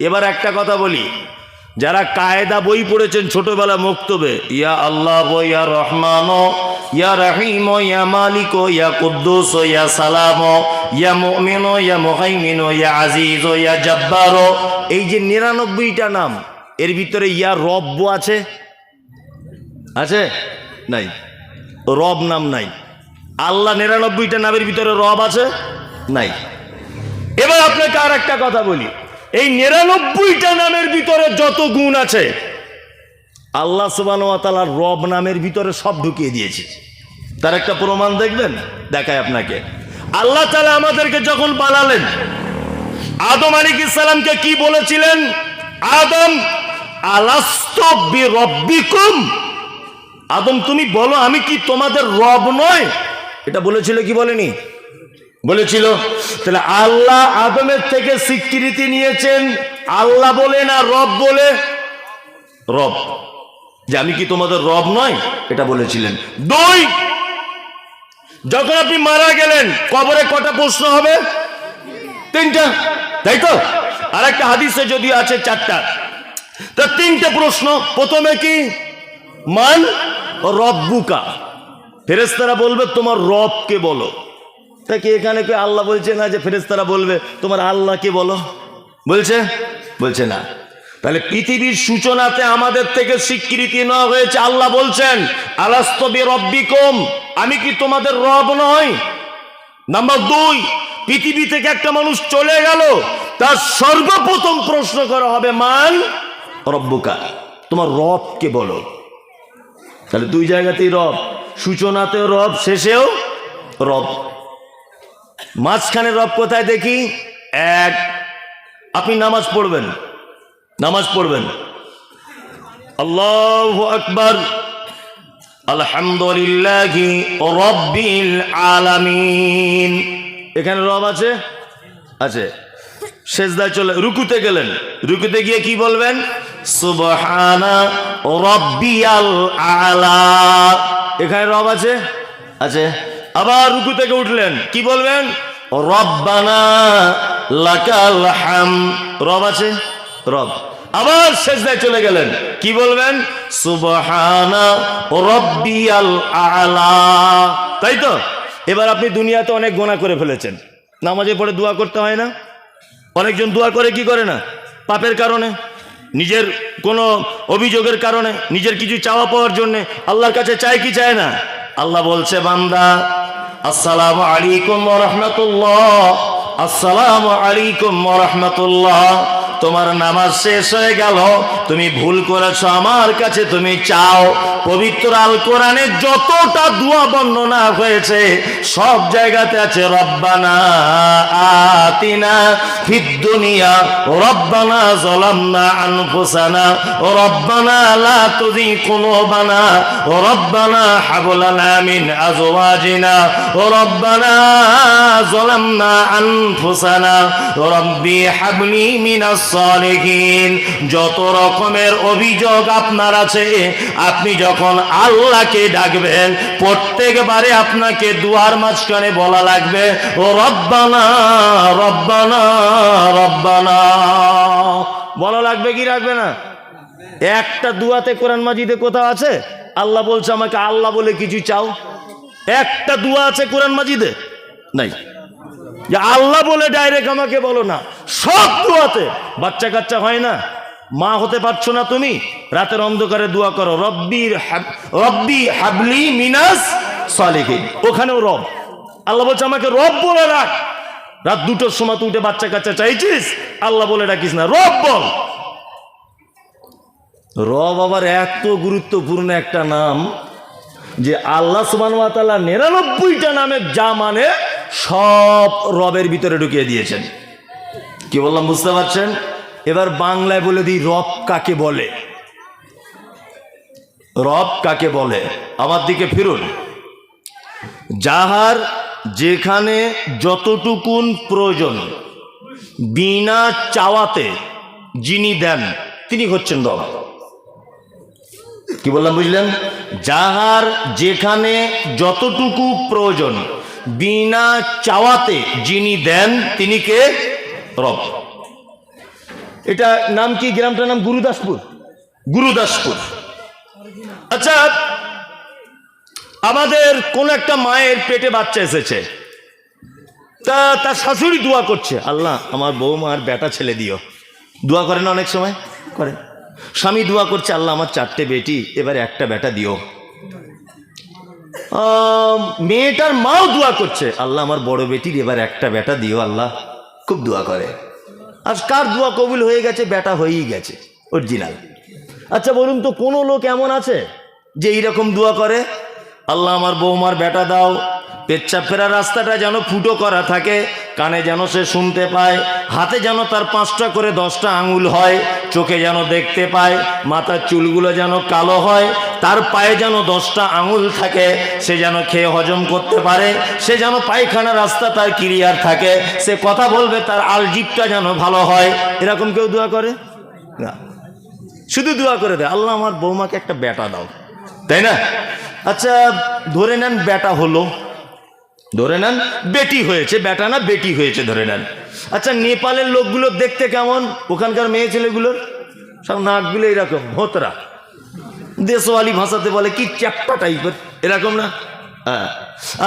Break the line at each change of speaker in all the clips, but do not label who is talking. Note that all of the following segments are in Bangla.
এবার একটা কথা বলি। যারা কায়দা বই পড়েছেন ছোটবেলা মুক্তবে, ইয়া আল্লাহ, ইয়া রহমান, ইয়া রহিম, ইয়া মালিক, ইয়া কুদ্দুস, ইয়া সালাম, ইয়া মুমিন, ইয়া মুহাইমিন, ইয়া আজিজ, ইয়া জব্বার। এই যে নিরানব্বইটা নাম, এর ভিতরে ইয়া রব্ব আছে? আছে? নাই। রব নাম নাই। আল্লাহ নিরানব্বইটা নামের ভিতরে রব আছে? নাই। এবার আপনাকে আর একটা কথা বলি। এই নিরানব্বইটা নামের ভিতরে যত গুণ আছে, আল্লাহ সুবান তালার রব নামের ভিতরে সব ঢুকিয়ে দিয়েছি। তার একটা প্রমাণ দেখবেন? দেখায় আপনাকে। আল্লাহ তালা আমাদেরকে যখন পালালেন আদম আলিক ইসলামকে কি বলেছিলেন? আদম, আলাস্ত রব্বিকুম আদম, তুমি বলো, আমি কি তোমাদের রব নয়? এটা বলেছিল কি বলেনি? বলেছিল, তাহলে আল্লাহ আদমের থেকে স্বীকৃতি নিয়েছেন, আল্লাহ বলে না রব বলে? রব। যে আমি কি তোমাদের রব নয়? এটা বলেছিলেন। দুই, যখন আপনি মারা গেলেন, কবরে কটা প্রশ্ন হবে? তিনটা। তাই তো? আর একটা হাদিসে যদি আছে চারটা। তা তিনটে প্রশ্ন। প্রথমে কি? মান রব্বুকা। ফেরেস্তারা বলবে, তোমার রবকে বলো। তা কি এখানে কি আল্লাহ বলছে না যে ফেরেস্তারা বলবে? তোমার আল্লাহকে বলো? বলছে? বলছে না। তাহলে পৃথিবীর সূচনাতে আমাদের থেকে স্বীকৃতি নেওয়া হয়েছে, আল্লাহ বলছেন আলাস্তবি রব্বিকম আমি কি তোমাদের রব নয় নাম্বার দুই, পৃথিবী থেকে একটা মানুষ চলে গেল, তার সর্বপ্রথম প্রশ্ন করা হবে, মান রব্বুকা তোমার রবকে বলো? তাহলে দুই জায়গাতেই রব, সূচনাতেও রব, শেষেও রব। মাঝখানে রব কোথায় দেখি? এক। আপনি নামাজ পড়বেন। নামাজ পড়বেন। আল্লাহ আকবর। আলহামদুলিল্লাহ রব্বিল আলামিন। এখানে রব আছে? আছে। শেষদায় চলে রুকুতে গেলেন। রুকুতে গিয়ে কি বলবেন? সুবহানা রব্বিয়াল আলা। এখানে রব আছে? আছে। আবার রুকু থেকে উঠলেন। কি বলবেন? রব্বানা লাকাল হাম। রব আছে? রব। আবার শেষদায় চলে গেলেন। কি বলবেন? সুবহানা রব্বিয়াল আলা। তাই তো? এবার আপনি দুনিয়াতে অনেক গোনা করে ফেলেছেন। নামাজে পড়ে দোয়া করতে হয় না? অনেকজন দোয়া করে কি করে না? পাপের কারণে? নিজের কোনো অভিযোগের কারণে? নিজের কিছু চাওয়া পাওয়ার জন্যে? আল্লাহর কাছে চায় কি চায় না? আল্লাহ বলছে বান্দা আসসালামু আলাইকুম রহমতুল্লাহ। আসসালামু আলাইকুম রহমতুল্লাহ। তোমার নামাজ শেষ হয়ে গেল। তুমি ভুল করেছ আমার কাছে, তুমি চাও পবিত্র আল কোরআনে যতটা দোয়া বর্ণনা হয়েছে, সব জায়গাতে আছে, রব্বানা আতিনা ফিদ দুনিয়া, রব্বানা জলামনা আনফুসানা, রব্বানা লা তুযি কুলুবানা, রব্বানা হাব লানা মিন আজওয়াজিনা, রব্বানা জলামনা আনফুসানা, রব্বি হাবলি মিনাস সালিহিন, যত রকমের অভিযোগ আপনার আছে, আপনি যখন আল্লাহকে ডাকবেন, প্রত্যেকবারে আপনাকে দুয়ার মাঝখানে বলা লাগবে, ও রব্বানা রব্বানা রব্বানা। বলা লাগবে কি রাখবে না? একটা দুয়াতে কোরআন মাজিদে কোথাও আছে? আল্লাহ বলছে আমাকে, আল্লাহ বলে কিছু চাও? একটা দুয়া আছে কোরআন মাজিদে? নাই। আল্লাহ বলে ডাইরেক্ট আমাকে বলো না। সব দুয়াতে। বাচ্চা কাচ্চা হয় না? মা হতে পারছ না তুমি? রাতের অন্ধকারে দোয়া করো রব্বির রব্বি হাবলি মিনাস সালিহিন। ওখানেও রব। আল্লাহ বলছে, আমাকে রব বলে রাখ। রাত দুটোর সময় তুই উঠে বাচ্চা কাচ্চা চাইছিস? আল্লাহ বলে ডাকিস না। রব বল। রব আবার এত গুরুত্বপূর্ণ একটা নাম যে আল্লাহ সুবান নিরানব্বইটা নামের যা মানে সব রবের ভিতরে ঢুকিয়ে দিয়েছেন। কি বললাম, বুঝতে পারছেন? এবার বাংলায় বলে দিই, রব কাকে বলে? রব কাকে বলে? আমার দিকে ফিরুন। যাহার যেখানে যতটুকুন প্রয়োজন, বিনা চাওয়াতে যিনি দেন, তিনি হচ্ছেন রব। কি বললাম, বুঝলেন? যাহার যেখানে যতটুকু প্রয়োজন, বিনা চাওয়াতে যিনি দেন, তিনি কে? রব। এটা নাম কি? গ্রামটার নাম গুরুদাসপুর? গুরুদাসপুর। আচ্ছা আমাদের কোন একটা মায়ের পেটে বাচ্চা এসেছে। তা, তার শাশুড়ি দোয়া করছে, আল্লাহ, আমার বৌমার বেটা ছেলে দিও। দোয়া করে না অনেক সময়? করে। স্বামী দোয়া করছে, আল্লাহ, আমার চারটে বেটি, এবার একটা বেটা দিও। মেয়েটার মাও দোয়া করছে, আল্লাহ, আমার বড় বেটির এবার একটা বেটা দিও, আল্লাহ। খুব দোয়া করে। আর কার দোয়া কবুল হয়ে গেছে, ব্যাটা হয়েই গেছে অরিজিনাল আচ্ছা বলুন তো, কোনো লোক এমন আছে যে এইরকম দোয়া করে? আল্লাহ আমার বৌমার ব্যাটা দাও, পেচ্ছাপ ফেরার রাস্তাটা যেন ফুটো করা থাকে কানে যেন সে শুনতে পায়, হাতে যেন তার পাঁচটা করে দশটা আঙুল হয়, চোখে যেন দেখতে পায়, মাথার চুলগুলো যেন কালো হয়, তার পায়ে যেন দশটা আঙুল থাকে, সে যেন খেয়ে হজম করতে পারে, সে যেন পায়খানা রাস্তা তার ক্লিয়ার থাকে, সে কথা বলবে তার আলজিপটা যেন ভালো হয়। এরকম কেউ দোয়া করে? না। শুধু দোয়া করে দেয়, আল্লাহ আমার বৌমাকে একটা বেটা দাও। তাই না? আচ্ছা ধরে নেন বেটা হলো। ধরে নেন, বেটি হয়েছে, বেটা না বেটি হয়েছে, ধরে নেন। আচ্ছা নেপালের লোকগুলো দেখতে কেমন? ওখানকার মেয়ে ছেলেগুলোর? সব নাকগুলো এরকম, ভোতরা। দেশওয়ালি ভাষাতে বলে কি চ্যাপ্টা টাইপের, এরকম না? হ্যাঁ।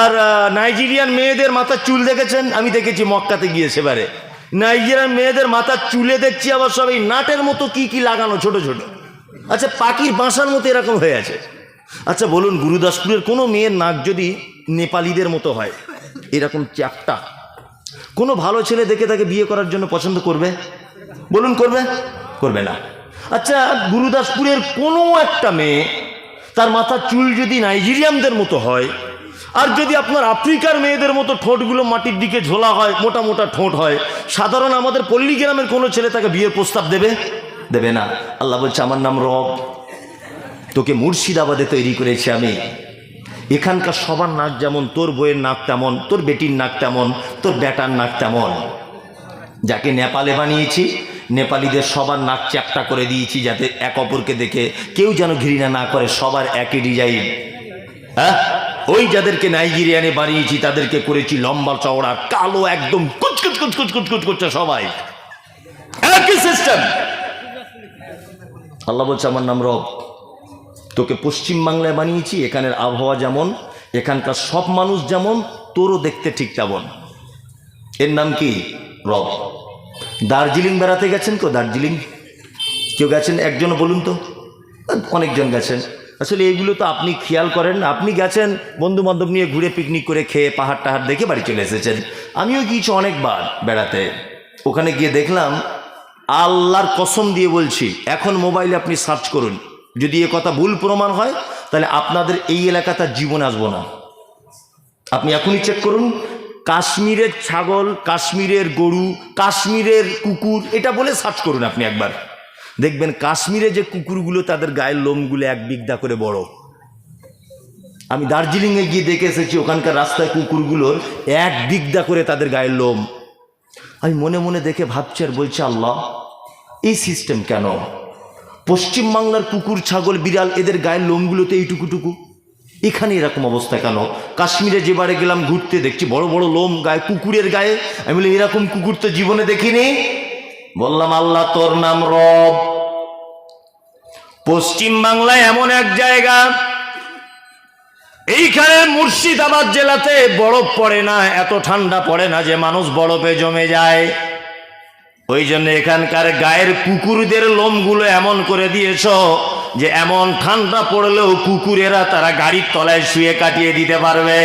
আর নাইজেরিয়ান মেয়েদের মাথার চুল দেখেছেন? আমি দেখেছি মক্কাতে গিয়ে সেবারে নাইজেরিয়ান মেয়েদের মাথার চুলে দেখছি আবার সব এই নাটের মতো কি কি লাগানো, ছোট ছোট। আচ্ছা পাখির বাসার মতো এরকম হয়ে আছে। আচ্ছা বলুন, গুরুদাসপুরের কোনো মেয়ের নাক যদি নেপালিদের মতো হয়। এরকম চ্যাপটা। কোনো ভালো ছেলে দেখে তাকে বিয়ে করার জন্য পছন্দ করবে? বলুন, করবে? করবে না। আচ্ছা গুরুদাসপুরের কোনো একটা মেয়ে, তার মাথার চুল যদি নাইজেরিয়ানদের মতো হয়, আর যদি আপনার আফ্রিকার মেয়েদের মতো ঠোঁটগুলো মাটির দিকে ঝোলা হয়, মোটা মোটা ঠোঁট হয়, সাধারণ আমাদের পল্লী গ্রামের কোনো ছেলে তাকে বিয়ের প্রস্তাব দেবে? দেবে না। আল্লাহ বলছে, আমার নাম রব। তোকে মুর্শিদাবাদে তৈরি করেছি আমি। এখানকার সবার নাক যেমন, তোর বইয়ের নাক তেমন, তোর বেটির নাক তেমন, তোর বেটার নাক তেমন। যাকে নেপালে বানিয়েছি, নেপালিদের সবার নাক চ্যাপটা করে দিয়েছি যাতে এক অপরকে দেখে কেউ যেন ঘৃণা না করে, সবার একই ডিজাইন। হ্যাঁ? ওই যাদেরকে নাইজেরিয়ানে বানিয়েছি, তাদেরকে করেছি লম্বা চওড়া, কালো একদম কুচকুচ কুচকুচ কুচকুচ করছে সবাই। একই সিস্টেম আল্লাহ বলছে, আমার নাম রব। তোকে পশ্চিম বাংলায় বানিয়েছি, এখানের আবহাওয়া যেমন, এখানকার সব মানুষ যেমন, তোরও দেখতে ঠিক তেমন। এর নাম কি? রব। দার্জিলিং বেড়াতে গেছেন তো দার্জিলিং? কেউ গেছেন? একজন বলুন তো। অনেকজন গেছেন। আসলে এইগুলো তো আপনি খেয়াল করেন আপনি গেছেন বন্ধু বান্ধব নিয়ে ঘুরে পিকনিক করে খেয়ে পাহাড় টাহাড় দেখে বাড়ি চলে এসেছেন। আমিও গিয়েছি অনেকবার বেড়াতে। ওখানে গিয়ে দেখলাম, আল্লাহর কসম দিয়ে বলছি, এখন মোবাইলে আপনি সার্চ করুন। যদি এ কথা ভুল প্রমাণ হয়, তাহলে আপনাদের এই এলাকা তার জীবন আসব না। আপনি এখনই চেক করুন, কাশ্মীরের ছাগল, কাশ্মীরের গরু, কাশ্মীরের কুকুর, এটা বলে সার্চ করুন আপনি একবার। দেখবেন কাশ্মীরে যে কুকুরগুলো তাদের গায়ের লোমগুলো এক বিঘদা করে বড়। আমি দার্জিলিংয়ে গিয়ে দেখে এসেছি, ওখানকার রাস্তায় কুকুরগুলোর এক বিঘদা করে তাদের গায়ের লোম। আমি মনে মনে দেখে ভাবছি আর বলছি, আল্লাহ, এই সিস্টেম কেন? পশ্চিম বাংলার কুকুর, ছাগল, বিড়াল, এদের গায়ের লোমগুলোতে এইটুকুটুকু। এখানে এরকম অবস্থা কেন? কাশ্মীরে যেবারে গেলাম, ঘুরতে দেখছি বড় বড় লোম গায়ে, কুকুরের গায়ে। আমি বলি এরকম কুকুর তো জীবনে দেখিনি। বললাম, আল্লাহ তোর নাম রব। পশ্চিম বাংলায় এমন এক জায়গা, এইখানে মুর্শিদাবাদ জেলাতে বরফ পড়ে না, এত ঠান্ডা পড়ে না যে মানুষ বরফে জমে যায়। ওই জন্য এখানকার গায়ের কুকুরদের লোমগুলো এমন করে দিয়েছ যে এমন ঠান্ডা পড়লেও কুকুরেরা তারা গাড়ির তলায় শুয়ে কাটিয়ে দিতে পারবে।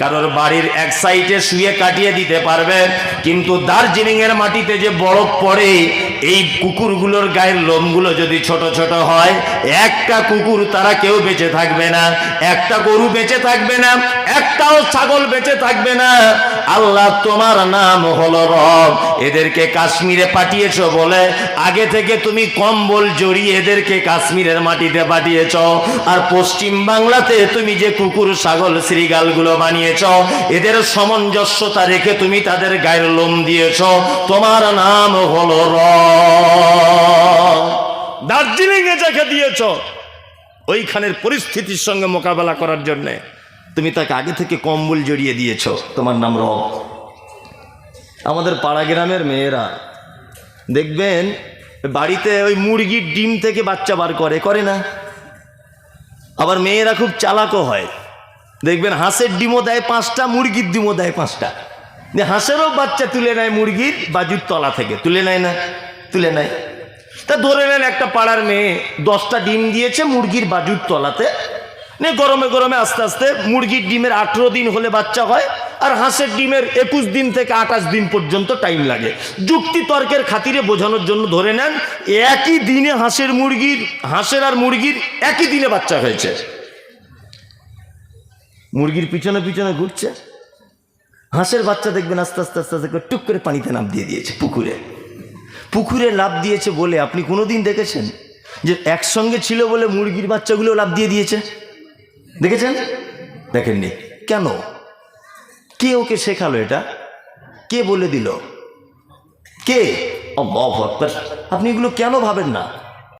কারোর বাড়ির এক সাইডে শুয়ে কাটিয়ে দিতে পারবে, কিন্তু দার্জিলিং এর মাটিতে যে বরফ পড়ে, এই কুকুরগুলোর গায়ের লোমগুলো যদি ছোট ছোট হয়, একটা কুকুর তারা কেউ বেঁচে থাকবে না, একটা গরু বেঁচে থাকবে না, একটাও ছাগল বেঁচে থাকবে না। আল্লাহ তোমার নাম হলো রব, এদেরকে কাশ্মীরে পাঠিয়েছ বলে, আগে থেকে তুমি কম্বল জড়িয়ে এদেরকে কাশ্মীরের মাটিতে পাঠিয়েছ, আর পশ্চিম বাংলাতে তুমি যে কুকুর, ছাগল শ্রীগালগুলো বানিয়েছ। এদের সামঞ্জস্যতা রেখে তুমি তাদের গায়ের লোম দিয়েছ। তোমার নাম হলো রব দার্জিলিং এ যাকে দিয়েছ, ওইখানের পরিস্থিতির সঙ্গে মোকাবেলা করার জন্যে তুমি তাকে আগে থেকে কম্বল জড়িয়ে দিয়েছ। তোমার নাম রব। আমাদের পাড়া গ্রামের মেয়েরা, দেখবেন, বাড়িতে ওই মুরগির ডিম থেকে বাচ্চা বার করে করে না। আবার মেয়েরা খুব চালাকও হয়। দেখবেন হাঁসের ডিমও দেয় পাঁচটা, মুরগির ডিমও দেয় পাঁচটা। হাঁসেরও বাচ্চা তুলে নেয় মুরগির, বাজুর তলা থেকে। তুলে নেয় না? তুলে নেয়। তা ধরে নেন একটা পাড়ার মেয়ে দশটা ডিম দিয়েছে মুরগির বাজুর তলাতে। নে গরমে গরমে আস্তে আস্তে মুরগির ডিমের আঠেরো দিন হলে বাচ্চা হয় আর হাঁসের ডিমের একুশ দিন থেকে আঠাশ দিন পর্যন্ত টাইম লাগে। যুক্তি তর্কের খাতিরে বোঝানোর জন্য ধরে নেন, একই দিনে হাঁসের মুরগির, হাঁসের আর মুরগির একই দিনে বাচ্চা হয়েছে। মুরগির পিছনে পিছনে ঘুরছে। হাঁসের বাচ্চা দেখবেন আস্তে আস্তে আস্তে আস্তে করে টুক করে পানিতে নাম দিয়ে দিয়েছে পুকুরে। পুকুরে লাভ দিয়েছে বলে আপনি কোনো দিন দেখেছেন? যে একসঙ্গে ছিল বলে মুরগির বাচ্চাগুলো লাভ দিয়ে দিয়েছে? দেখেছেন? দেখেননি। কেন? কে ওকে শেখালো এটা? কে বলে দিল? কে? আল্লাহু আপনি এগুলো কেন ভাবেন না?